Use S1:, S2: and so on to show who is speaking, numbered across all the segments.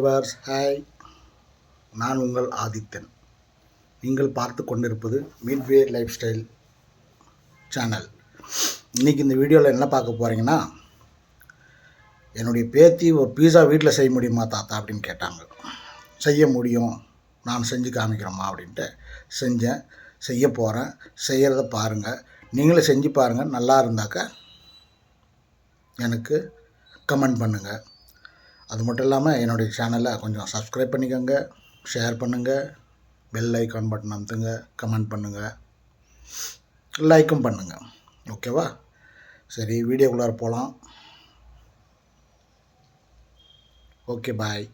S1: Viewers hi நான் உங்கள் ஆதித்தன். நீங்கள் பார்த்து கொண்டிருப்பது மிட்வே லைஃப் ஸ்டைல் சேனல் இன்றைக்கி இந்த வீடியோவில் என்ன பார்க்க போகிறீங்கன்னா என்னுடைய பேத்தி ஒரு பீஸா வீட்டில் செய்ய முடியுமா தாத்தா அப்படின்னு கேட்டாங்க. செய்ய முடியும். நான் செஞ்சு காமிக்கிறோமா அப்படின்ட்டு செஞ்சேன். செய்ய போகிறேன் செய்கிறத பாருங்கள் நீங்களும் செஞ்சு பாருங்கள் நல்லா இருந்தாக்கா எனக்கு கமெண்ட் பண்ணுங்கள் அது மட்டும் இல்லாமல் என்னுடைய சேனலை கொஞ்சம் சப்ஸ்கிரைப் பண்ணிக்கோங்க ஷேர் பண்ணுங்கள் பெல் ஐக்கான் பட்டன் அமுத்துங்க கமெண்ட் பண்ணுங்கள் லைக்கும் பண்ணுங்கள் ஓகேவா சரி வீடியோக்குள்ளார போகலாம் ஓகே பாய்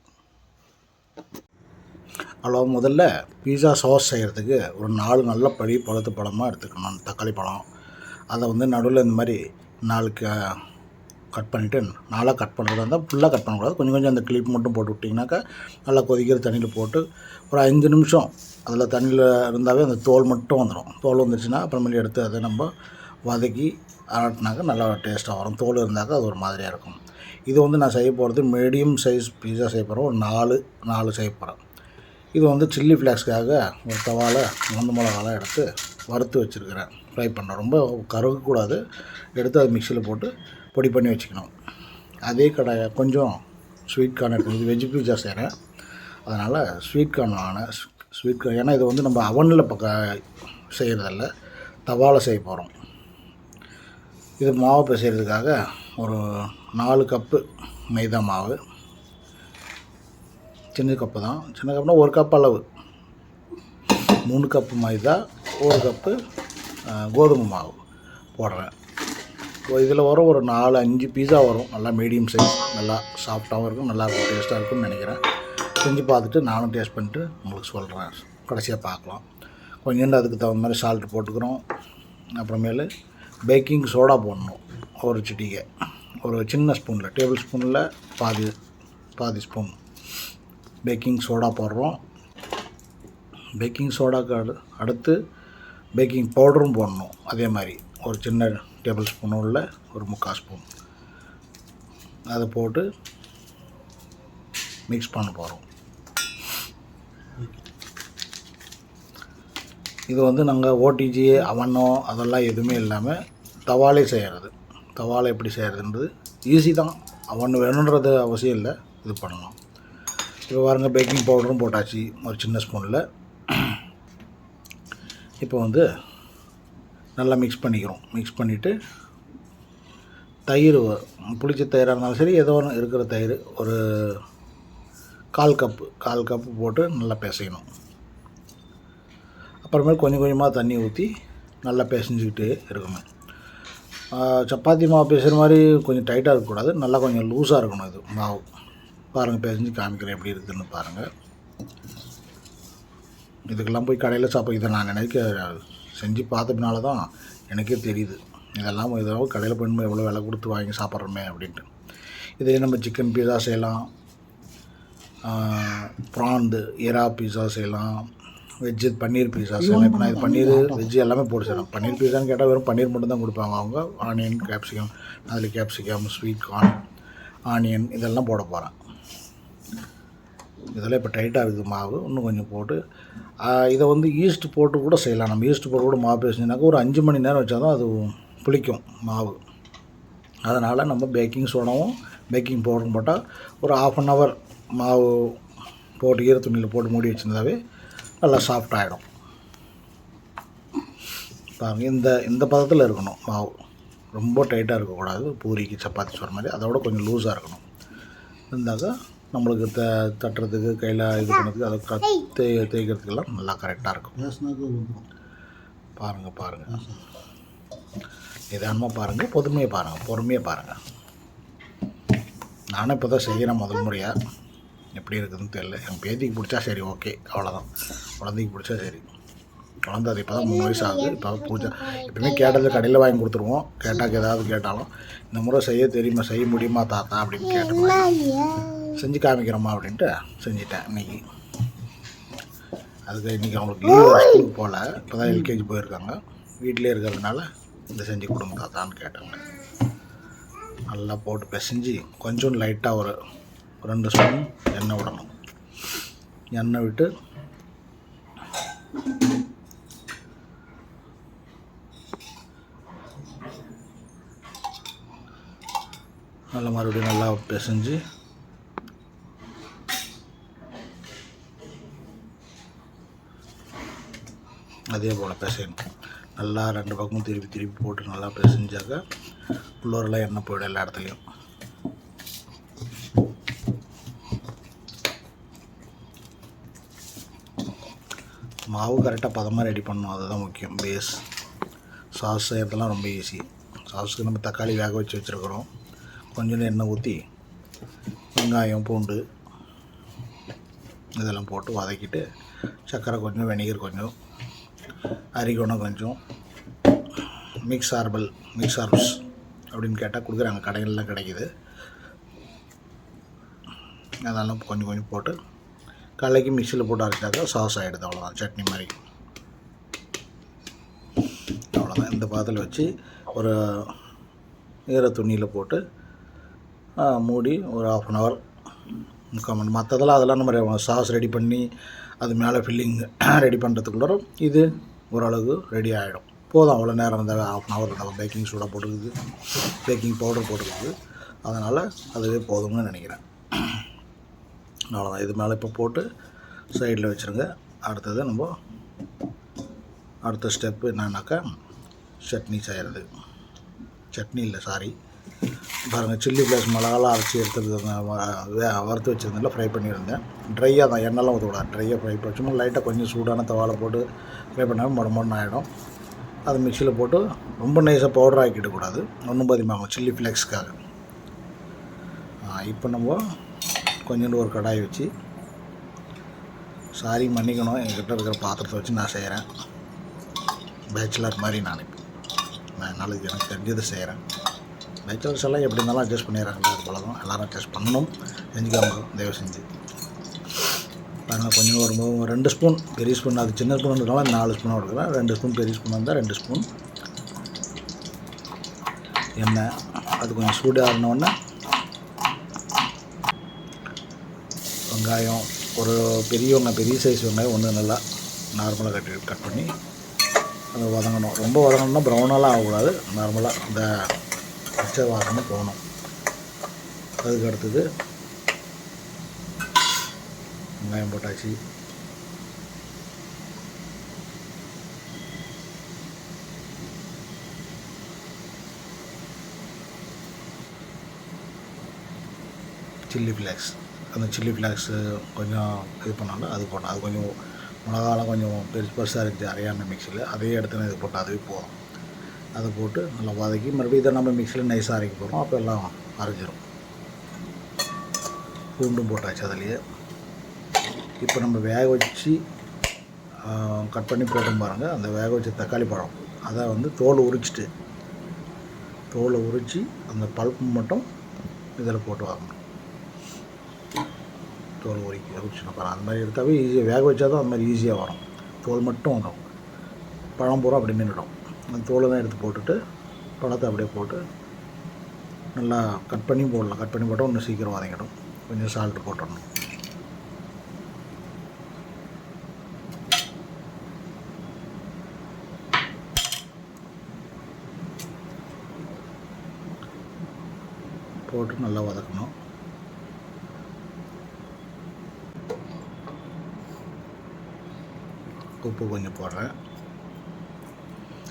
S1: ஹலோ முதல்ல பீஸா சாஸ் செய்கிறதுக்கு ஒரு நாலு நல்ல பழி பழுத்து பழமாக எடுத்துக்கணும். தக்காளி பழம். அதை வந்து நடுவில் இந்த மாதிரி நாலு கட் பண்ணிவிட்டு நாளாக கட் பண்ணுறதா இருந்தால் ஃபுல்லாக கட் பண்ணக்கூடாது. கொஞ்சம் கொஞ்சம் அந்த கிளிப் மட்டும் போட்டு விட்டிங்கனாக்கா நல்லா கொதிக்கிற தண்ணியில் போட்டு ஒரு அஞ்சு நிமிஷம் அதில் தண்ணியில் இருந்தாவே அந்த தோல் மட்டும் வந்துடும் தோல் வந்துருச்சுன்னா அப்புறமேலே எடுத்து அதை நம்ம வதக்கி ஆட்டினாக்கா நல்லா டேஸ்ட்டாக வரும். தோல் இருந்தாக்கா அது ஒரு மாதிரியாக இருக்கும். இது வந்து நான் செய்ய போகிறது மீடியம் சைஸ் பீஸா செய்ய போகிறேன் ஒரு நாலு நாலு செய்ய போகிறேன் இது வந்து சில்லி ஃப்ளாக்ஸ்க்காக ஒரு தவால மந்து மிளகாலாம் எடுத்து வறுத்து வச்சுருக்கிறேன். ஃப்ரை பண்ணேன் ரொம்ப கருகக்கூடாது. எடுத்து அது மிக்சியில் போட்டு பொடி பண்ணி வச்சுக்கணும். அதே கடை கொஞ்சம் ஸ்வீட் கார்ன் எடுத்து இது வெஜ் பீஸா செய்கிறேன் அதனால் ஸ்வீட் கார்ன் வாங்கினேன் ஸ்வீட் கார்ன் ஏன்னா இது வந்து நம்ம அவனில் பக்க செய்கிறதில்ல தவாலை செய்ய போகிறோம் இது மாவு பிசைகிறதுக்காக ஒரு நாலு கப்பு மைதா மாவு. சின்ன கப்பு தான். சின்ன கப்புனா ஒரு கப் அளவு. மூணு கப்பு மைதா ஒரு கப்பு கோதுமை மாவு போடுறேன். இதில் வரும் ஒரு நாலு அஞ்சு பீஸா வரும். நல்லா மீடியம் சைஸ் நல்லா சாஃப்டாகவும் இருக்கும் நல்லா இருக்கும் டேஸ்ட்டாக இருக்கும்னு நினைக்கிறேன். செஞ்சு பார்த்துட்டு நானும் டேஸ்ட் பண்ணிட்டு உங்களுக்கு சொல்கிறேன் கடைசியாக பார்க்கலாம். கொஞ்சோண்டு அதுக்கு தகுந்த மாதிரி சால்ட் போட்டுக்கிறோம். அப்புறமேலு பேக்கிங் சோடா போடணும் ஒரு சிட்டிகை. ஒரு சின்ன ஸ்பூனில் டேபிள் ஸ்பூனில் பாதி பாதி ஸ்பூன் பேக்கிங் சோடா போடுறோம். பேக்கிங் சோடாக்கு அடு அடுத்து பேக்கிங் பவுடரும் போடணும் அதே மாதிரி. ஒரு சின்ன டேபிள் ஸ்பூன் உள்ள ஒரு முக்கால் ஸ்பூன். அதை போட்டு மிக்ஸ் பண்ண போகிறோம் இது வந்து நாங்கள் ஓடிஜி அவனோ அதெல்லாம் எதுவுமே இல்லாமல் தவாலே செய்கிறது தவாலை எப்படி செய்கிறதுன்றது ஈஸி தான். அவன் வேணுன்றது அவசியம் இல்லை. இது பண்ணலாம். இப்போ பாருங்கள் பேக்கிங் பவுடரும் போட்டாச்சு. ஒரு சின்ன ஸ்பூனில் இப்போ வந்து நல்லா மிக்ஸ் பண்ணிக்கிறோம். மிக்ஸ் பண்ணிவிட்டு தயிர் புளிச்ச தயிராக இருந்தாலும் சரி ஏதோ ஒன்று இருக்கிற தயிர் ஒரு கால் கப்பு கால் கப்பு போட்டு நல்லா பிசையணும். அப்புறமேல் கொஞ்சம் கொஞ்சமாக தண்ணி ஊற்றி நல்லா பிசைஞ்சிக்கிட்டே இருக்கணும். சப்பாத்தி மாவு பேசுகிற மாதிரி கொஞ்சம் டைட்டாக இருக்கக்கூடாது. நல்லா கொஞ்சம் லூஸாக இருக்கணும் இது மாவு. பாருங்கள் பிசைஞ்சு காமிக்கிறேன் எப்படி இருக்குதுன்னு பாருங்கள் இதுக்கெல்லாம் போய் கடையில் சாப்பிட இதை நான் நினைக்க செஞ்சு பார்த்ததுனால தான் எனக்கே தெரியுது. இதெல்லாம் இதெல்லாம் கடையில் போய் நம்ம எவ்வளோ விலை கொடுத்து வாங்கி சாப்பிட்றோமே அப்படின்ட்டு. இதே நம்ம சிக்கன் பீஸா செய்யலாம். ப்ரான்து எறா பீஸா செய்யலாம். வெஜ்ஜு பன்னீர் பீஸா செய்யலாம். இப்போ நான் இது பன்னீர் வெஜ்ஜு எல்லாமே போட்டு செய்யலாம். பன்னீர் பீஸான்னு கேட்டால் வெறும் பன்னீர் மட்டும் தான் கொடுப்பாங்க அவங்க. ஆனியன் கேப்சிகம் அதில் கேப்சிகம் ஸ்வீட் கார்ன் ஆனியன் இதெல்லாம் போட போகிறேன் இதெல்லாம் இப்போ டைட்டாக இருக்குது மாவு. இன்னும் கொஞ்சம் போட்டு இதை வந்து ஈஸ்ட் போட்டு கூட செய்யலாம். நம்ம ஈஸ்ட் போட்டு கூட மாவு பேசினாக்கா ஒரு அஞ்சு மணி நேரம் வச்சா தான் அது புளிக்கும் மாவு. அதனால் நம்ம பேக்கிங் சோடாவும் பேக்கிங் பவுடரும் போட்டால் ஒரு ஆஃப் அன் ஹவர் மாவு போட்டு ஈர துணியில் போட்டு மூடி வச்சுருந்தாவே நல்லா சாஃப்ட் ஆகிடும் பாருங்கள் இந்த இந்த பதத்தில் இருக்கணும் மாவு. ரொம்ப டைட்டாக இருக்கக்கூடாது. பூரிக்கு சப்பாத்தி சொல்கிற மாதிரி. அதோட கொஞ்சம் லூஸாக இருக்கணும். இருந்தாக்கா நம்மளுக்கு த தட்டுறதுக்கு கையில் இது பண்ணுறதுக்கு அதை க தே தேய்க்கிறதுக்கெல்லாம் நல்லா கரெக்டாக இருக்கும். பாருங்கள் பாருங்கள் நிதானமாக பாருங்கள் பொறுமையாக பாருங்கள் பொறுமையாக பாருங்கள் நானும் இப்போ தான் செய்கிறேன் முதல் முறையாக எப்படி இருக்குதுன்னு தெரியல. என் பேத்திக்கு பிடிச்சா சரி ஓகே அவ்வளோதான் குழந்தைக்கு பிடிச்சா சரி. குழந்தை அது இப்போ தான் மூணு வயசு ஆகுது. இப்போ பூஜை எப்பவுமே கேட்டது கடையில் வாங்கி கொடுத்துருவோம். கேட்டாக்க ஏதாவது கேட்டாலும் இந்த முறை செய்ய தெரியுமா செய்ய முடியுமா தாத்தா அப்படின்னு கேட்டேன் செஞ்சு காமிக்கிறோமா அப்படின்ட்டு செஞ்சிட்டேன் இன்னைக்கு. அதுக்கு இன்றைக்கி அவங்களுக்கு லீவ் ஸ்கூலுக்கு போகல இப்போ தான் எல்கேஜி போயிருக்காங்க. வீட்டிலே இருக்கிறதுனால இந்த செஞ்சு கொடுங்க தாத்தான்னு கேட்டாங்க. நல்லா போட்டு பிசைஞ்சு கொஞ்சம் லைட்டாக ஒரு ரெண்டு ஸ்பூன் எண்ணெய் விடணும். எண்ணெய் விட்டு நல்லா மறுபடியும் நல்லா பிசைஞ்சு அதே போல் பிசையணும் நல்லா ரெண்டு பக்கமும் திருப்பி திருப்பி போட்டு நல்லா பிசைஞ்சாக்க உள்ளூரெல்லாம் எண்ணெய் போயிடும் எல்லா இடத்துலையும். மாவு கரெக்டாக பதமாக ரெடி பண்ணணும். அதுதான் முக்கியம். பேஸ் சாஸ் செய்யறதெல்லாம் ரொம்ப ஈஸி சாஸுக்கு நம்ம தக்காளி வேக வச்சு வச்சுருக்குறோம். கொஞ்சம் எண்ணெய் ஊற்றி வெங்காயம் பூண்டு இதெல்லாம் போட்டு வதக்கிட்டு சர்க்கரை கொஞ்சம் வெனிகர் கொஞ்சம் அரிகோணம் கொஞ்சம் மிக்ஸ் ஆர்பல் மிக்ஸ் ஆர்ப்ஸ் அப்படின்னு கேட்டால் கொடுக்குறாங்க. கடைகள்லாம் கிடைக்கிது. அதெல்லாம் கொஞ்சம் கொஞ்சம் போட்டு கலைக்கு மிக்சியில் போட்டு அரைச்சாக்கா சாஸ் ஆகிடுது அவ்வளோதான் சட்னி மாதிரி. அவ்வளோதான் இந்த பாத்தில் வச்சு ஒரு ஈர துணியில் போட்டு மூடி ஒரு ஆஃப் அன் ஹவர் முக்கால் மணி மற்றதெல்லாம் அதெல்லாம் நம்ம சாஸ் ரெடி பண்ணி அது மேலே ஃபில்லிங் ரெடி பண்ணுறதுக்குள்ள இது ஓரளவுக்கு ரெடி ஆகிடும் போதும் அவ்வளோ நேரம் இந்த ஆஃப் அன் ஹவர் நம்ம பேக்கிங் சூடாக போட்டுருக்குது பேக்கிங் பவுடர் போட்டுருக்குது அதனால் அதுவே போதும்னு நினைக்கிறேன். அவ்வளோதான் இது மேலே இப்போ போட்டு சைடில் வச்சுருங்க. அடுத்தது நம்ம அடுத்த ஸ்டெப்பு என்னன்னாக்கா சட்னி செய்கிறது சட்னி இல்லை சாரி பாருங்கள் சில்லி ஃப்ளேக்ஸ் மிளகாலாம் அரைச்சி எடுத்துருந்தேன். வறுத்து வச்சுருந்தேன் ஃப்ரை பண்ணியிருந்தேன். ட்ரையாக தான் எண்ணெய்லாம் ஊற்றக்கூடாது ட்ரையாக ஃப்ரை பண்ணி சும்மா லைட்டாக கொஞ்சம் சூடான தவால போட்டு ஃப்ரை பண்ணாமல் மொட மொடன்னு ஆகிடும் அது மிக்சியில் போட்டு ரொம்ப நைஸாக பவுடர் ஆக்கிடக்கூடாது ஒன்றும் பதிமாகும் சில்லி ஃப்ளேக்ஸ்க்காக இப்போ நம்ம கொஞ்சோண்டு ஒரு கடாய் வச்சு சாரி மன்னிக்கணும். என்கிட்ட இருக்கிற பாத்திரத்தை வச்சு நான் செய்கிறேன் பேச்சுலர் மாதிரி நான் இப்போ. நான் நாளைக்கு எனக்கு தெரிஞ்சதை செய்கிறேன் நேச்சுரல்ஸ் எல்லாம் எப்படி இருந்தாலும் அட்ஜஸ்ட் பண்ணிடுறாங்க அது போல தான் எல்லோரும் அட்ஜஸ்ட் பண்ணணும். செஞ்சுக்காங்க தயவு செஞ்சு. பாருங்கள் கொஞ்சம் ஒரு ரெண்டு ஸ்பூன் பெரிய ஸ்பூன் அது சின்ன ஸ்பூன் இருந்தாலும் நாலு ஸ்பூனாக எடுக்கிறேன் ரெண்டு ஸ்பூன் பெரிய ஸ்பூன் இருந்தால் ரெண்டு ஸ்பூன் எண்ணெய் அது கொஞ்சம் சூடு ஆறினோடனே வெங்காயம் ஒரு பெரிய வெங்காயம் பெரிய சைஸ் வெங்காயம் ஒன்று நல்லா நார்மலாக கட்டி கட் பண்ணி அதை வதங்கணும். ரொம்ப வதங்கணும்னா ப்ரௌனெல்லாம் ஆகக்கூடாது. நார்மலாக இந்த பச்சை வாசனை போகணும். அதுக்கு அடுத்தது வெங்காயம் போட்டாச்சு. Chilli flakes. அந்த சில்லி ஃப்ளாக்ஸு கொஞ்சம் இது பண்ணாலும் அது போட்டோம் அது கொஞ்சம் மிளகாலாம் கொஞ்சம் பெருசு பெருசாக இருந்துச்சு அரையாமல் மிக்சியில் அதே இடத்துல இது போட்டு அதுவே போதும். அதை போட்டு நல்லா வதக்கி மறுபடியும் இதை நம்ம மிக்சியில் நைஸாக அரைக்க போகிறோம் அப்போ எல்லாம் அரைஞ்சிரும். பூண்டும் போட்டாச்சு அதுலேயே. இப்போ நம்ம வேக வச்சு கட் பண்ணி போட்டோம் பாருங்கள் அந்த வேக வச்ச தக்காளி பழம். அதை வந்து தோல் உரிச்சிட்டு தோலை உரித்து அந்த பல்ப்பு மட்டும் இதில் போட்டு வாங்கணும். தோல் உரிக்க உரிச்சுனா பாருங்க. அந்த மாதிரி எடுத்தாவே ஈஸியாக வேக வச்சா தான் அந்த மாதிரி ஈஸியாக வரும். தோல் மட்டும் வரும். பழம் பூரா அப்படி நின்றுடும். அந்த தோலை தான் எடுத்து போட்டுட்டு பழத்தை அப்படியே போட்டு நல்லா கட் பண்ணி போடலாம். கட் பண்ணி போட்டால் இன்னும் சீக்கிரம் வதங்கிடும். கொஞ்சம் சால்ட்டு போட்டுடணும் போட்டு நல்லா வதக்கணும். உப்பு கொஞ்சம் போடுறேன்.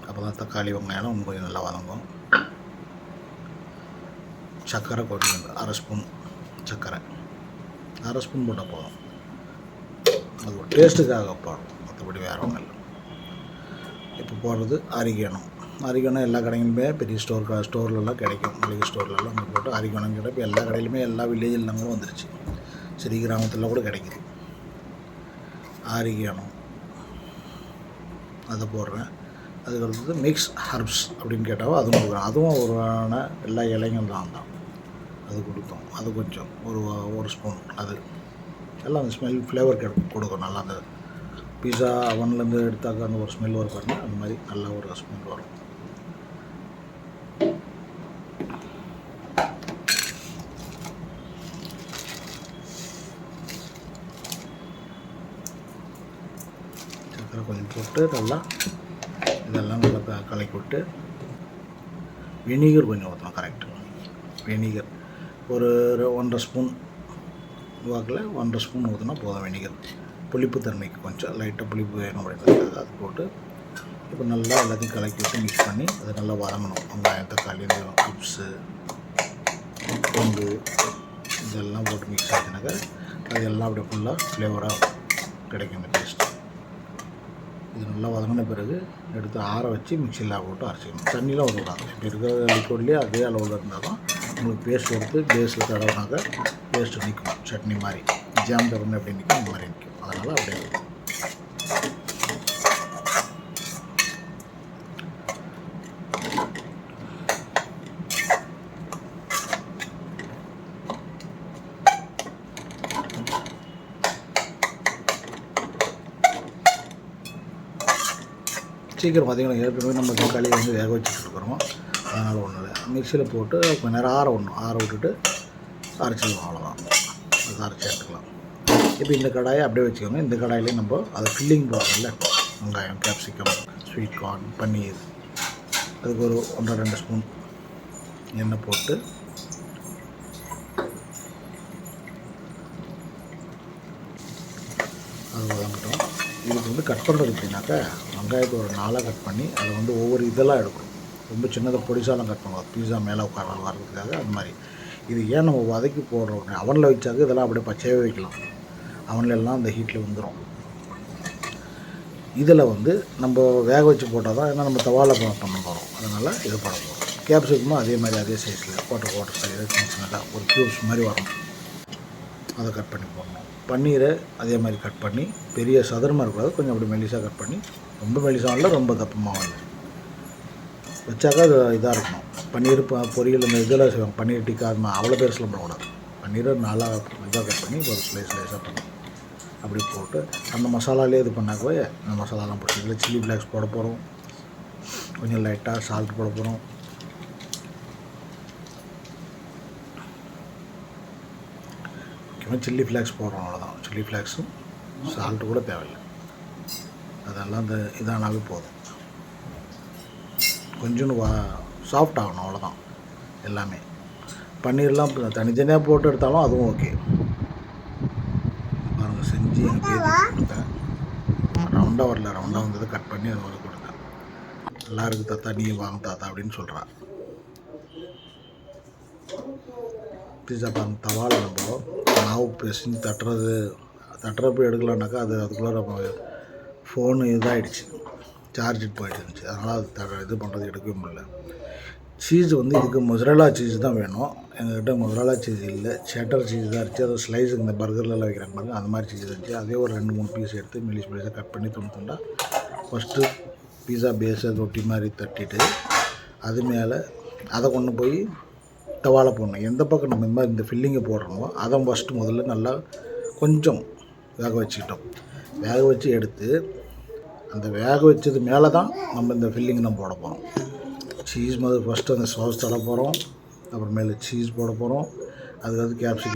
S1: அப்போ தான் தக்காளி வெங்காயம் இன்னும் கொஞ்சம் நல்லா வதங்கும். சர்க்கரை கொஞ்சம் அரை ஸ்பூன் சர்க்கரை அரை ஸ்பூன் போட்டால் போதும். அது ஒரு டேஸ்ட்டுக்காக போடும். மற்றபடி வேறு ஒன்றும் இல்லை. இப்போ போடுறது அரிக்கணும் அரிக்கணும் எல்லா கடைகளுமே பெரிய ஸ்டோர் ஸ்டோர்லலாம் கிடைக்கும். மளிகை ஸ்டோர்லலாம் அங்கே போட்டு அரிக்கணும் கிடைக்கும் எல்லா கடையிலுமே எல்லா வில்லேஜில் கூட வந்துருச்சு. சிறிய கிராமத்தில் கூட கிடைக்குது. ஆரிக்கணும் அதை போடுறேன். அதுக்கு அடுத்தது மிக்ஸ் ஹர்ப்ஸ் அப்படின்னு கேட்டாவோ அதுவும் கொடுக்குறோம் அதுவும் ஒருவான எல்லா இலைங்களும் தான் தான். அது கொடுத்தோம். அது கொஞ்சம் ஒரு ஒரு ஸ்பூன் அது. எல்லாம் அந்த ஸ்மெல் ஃப்ளேவர் கிடைக்கும் கொடுக்கும். நல்லா அந்த பீஸா ஒன்லேருந்து எடுத்தாக்க அந்த ஒரு ஸ்மெல் வரும் பாருங்கள் அந்த மாதிரி நல்ல ஒரு ஸ்மெல் வரும். சக்கரை கொஞ்சம் போட்டு நல்லா கலக்கி விட்டு வினிகர் கொஞ்சம் ஊற்றணும் கரெக்டு வினிகர் ஒரு ஒன்றரை ஸ்பூன் வாக்கில் ஒன்றரை ஸ்பூன் ஊற்றினா போதும் வினிகர் புளிப்பு தன்மைக்கு கொஞ்சம். லைட்டாக புளிப்பு வேணும் அப்படின்றது அது போட்டு இப்போ நல்லா எல்லாத்தையும் கலக்கி விட்டு மிக்ஸ் பண்ணி அதை நல்லா வதங்கணும். வெங்காயம் தக்காளி இந்த பூண்டு இதெல்லாம் போட்டு மிக்ஸ் ஆச்சுனாக்கா அது எல்லாம் அப்படியே ஃபுல்லாக ஃப்ளேவராக கிடைக்கும் இந்த டேஸ்ட் இது நல்லா வதங்கின பிறகு எடுத்து ஆற வச்சு மிக்சியில் போட்டு அரைச்சிக்கணும். தண்ணிலாம் விடக்கூடாது இப்போ இருக்கிற லிக்விட்லேயே அதே அளவில் இருந்தால் தான் உங்களுக்கு பேஸ்ட் எடுத்து பேஸில் தடவுனாக்க பேஸ்ட்டு நிற்கும் சட்னி மாதிரி. ஜாம் தடவை எப்படி நிற்கும் அந்த மாதிரி நிற்கும் அதனால் அப்படியே சீக்கிரம் பார்த்தீங்கன்னா ஏற்கனவே நம்ம தக்காளி வந்து வேக வச்சுட்டு இருக்கிறோம் அதனால் ஒன்றும் இல்லை. மிக்சியில் போட்டு கொஞ்ச நேரம் ஆற விடணும். ஆற விட்டுட்டு அரைச்சிடுவோம் அவ்வளோதான் அது அரைச்சி எடுத்துக்கலாம். இப்போ இந்த கடாயை அப்படியே வச்சுக்கோங்க. இந்த கடாயிலே நம்ம அதை ஃபில்லிங் போடுறோம்ல வெங்காயம் கேப்சிகம் ஸ்வீட் கார்ன் பன்னீர் அதுக்கு ஒரு ஒன்றரை ரெண்டு ஸ்பூன் எண்ணெய் போட்டு அது வதங்கட்டும். அது வந்து கட் பண்ணுறது எப்படின்னாக்கா வெங்காயத்தை ஒரு நாளாக கட் பண்ணி அதை வந்து ஒவ்வொரு இதெல்லாம் எடுக்கணும். ரொம்ப சின்னதாக பொடிசாலாம் கட் பண்ணுவோம் பீஸா மேலே உட்கார வர்றதுக்காக அந்த மாதிரி. இது ஏன் நம்ம வதக்கி போடுறோம் அவனில் வச்சாக்க இதெல்லாம் அப்படியே பச்சையாகவே வைக்கலாம். அவனில் எல்லாம் அந்த ஹீட்டில் வந்துடும் இதில் வந்து நம்ம வேக வச்சு போட்டால் தான் ஏன்னா நம்ம தவால பண்ண போகிறோம் அதனால் இது பண்ண போகிறோம் கேப்சிகமும் அதே மாதிரி அதே சைஸில் குவாட்டர் குவாட்டர் சைஸில் சின்ன சின்னதாக ஒரு க்யூப்ஸ் மாதிரி வரணும். அதை கட் பண்ணி போடணும். பன்னீரை அதே மாதிரி கட் பண்ணி பெரிய சதுரமாக இருக்கக்கூடாது. கொஞ்சம் அப்படி மெலிசாக கட் பண்ணி ரொம்ப மெலிசாக இல்லை ரொம்ப தப்பமாக இல்லை. வச்சாக்கா அது இதாக இருக்கணும். பன்னீர் பொரியல் இந்த இதெல்லாம் செய்வாங்க. பன்னீர் டிக்கா அது அவ்வளோ பெருசில் போடக்கூடாது. பன்னீரை நல்லா இதாக கட் பண்ணி ஒரு ஸ்லைஸ் ஸ்லைஸாக பண்ணி அப்படி போட்டு அந்த மசாலாலே இது பண்ணாக்கவே அந்த மசாலாலாம் போட்டு இதில் சில்லி ஃப்ளேக்ஸ் போட போகிறோம் கொஞ்சம் லைட்டாக சால்ட் போட போகிறோம் முக்கியமாக சில்லி ஃப்ளேக்ஸ் போடுறோம் அவ்வளோதான் சில்லி ஃப்ளேக்ஸும் சால்ட்டு கூட தேவையில்லை. அதெல்லாம் இந்த இதானாவே போதும். கொஞ்சோண்டு வா சாஃப்ட் ஆகணும் அவ்வளோதான் எல்லாமே. பன்னீர்லாம் தனித்தனியாக போட்டு எடுத்தாலும் அதுவும் ஓகே பாருங்க செஞ்சு என் பேத்தி கொடுத்தேன். ரவுண்டாக வரல ரவுண்டாக வந்ததை கட் பண்ணி அது மாதிரி கொடுத்தேன். நல்லா இருக்கு தாத்தா நீ வாங்க தாத்தா அப்படின்னு சொல்கிறான் பீஸா பாருங்க தவால நம்ம மாவு பிசைஞ்சு தட்டுறது தட்டுறப்ப எடுக்கலான்னாக்கா அது அதுக்குள்ளே நம்ம ஃபோனு இதாகிடுச்சு சார்ஜ் போயிட்டு இருந்துச்சு. அதனால் அது த இது பண்ணுறது எடுக்கவே முடியல. சீஸ் வந்து இதுக்கு மொசரலா சீஸ் தான் வேணும். எங்கக்கிட்ட மொசரலா சீஸ் இல்லை. செட்டர் சீஸ் தான் இருந்துச்சு. அது ஸ்லைஸ் இந்த பர்கர்லலாம் வைக்கிறாங்க பாருங்க அந்த மாதிரி சீஸ் இருந்துச்சு. அதே ஒரு ரெண்டு மூணு பீஸ் எடுத்து மில்லிஸ் மெலிஸாக கட் பண்ணி துண்டு துண்டா ஃபஸ்ட்டு பீஸா பேஸை ரொட்டி மாதிரி தட்டிட்டு அது மேலே அதை கொண்டு போய் தவாலை போடணும். எந்த பக்கம் நம்ம இந்த மாதிரி இந்த ஃபில்லிங்கை போடுறோமோ அதை ஃபஸ்ட்டு முதல்ல நல்லா கொஞ்சம் வேக வச்சுக்கிட்டோம். வேக வச்சு எடுத்து அந்த வேக வச்சது மேலே தான் நம்ம இந்த ஃபில்லிங் நம்ம போட போகிறோம் சீஸ் முதல் ஃபஸ்ட்டு அந்த சாஸ் தட போகிறோம் அப்புறமேல சீஸ் போட போகிறோம் அதுக்கு அது கேப்சிகம்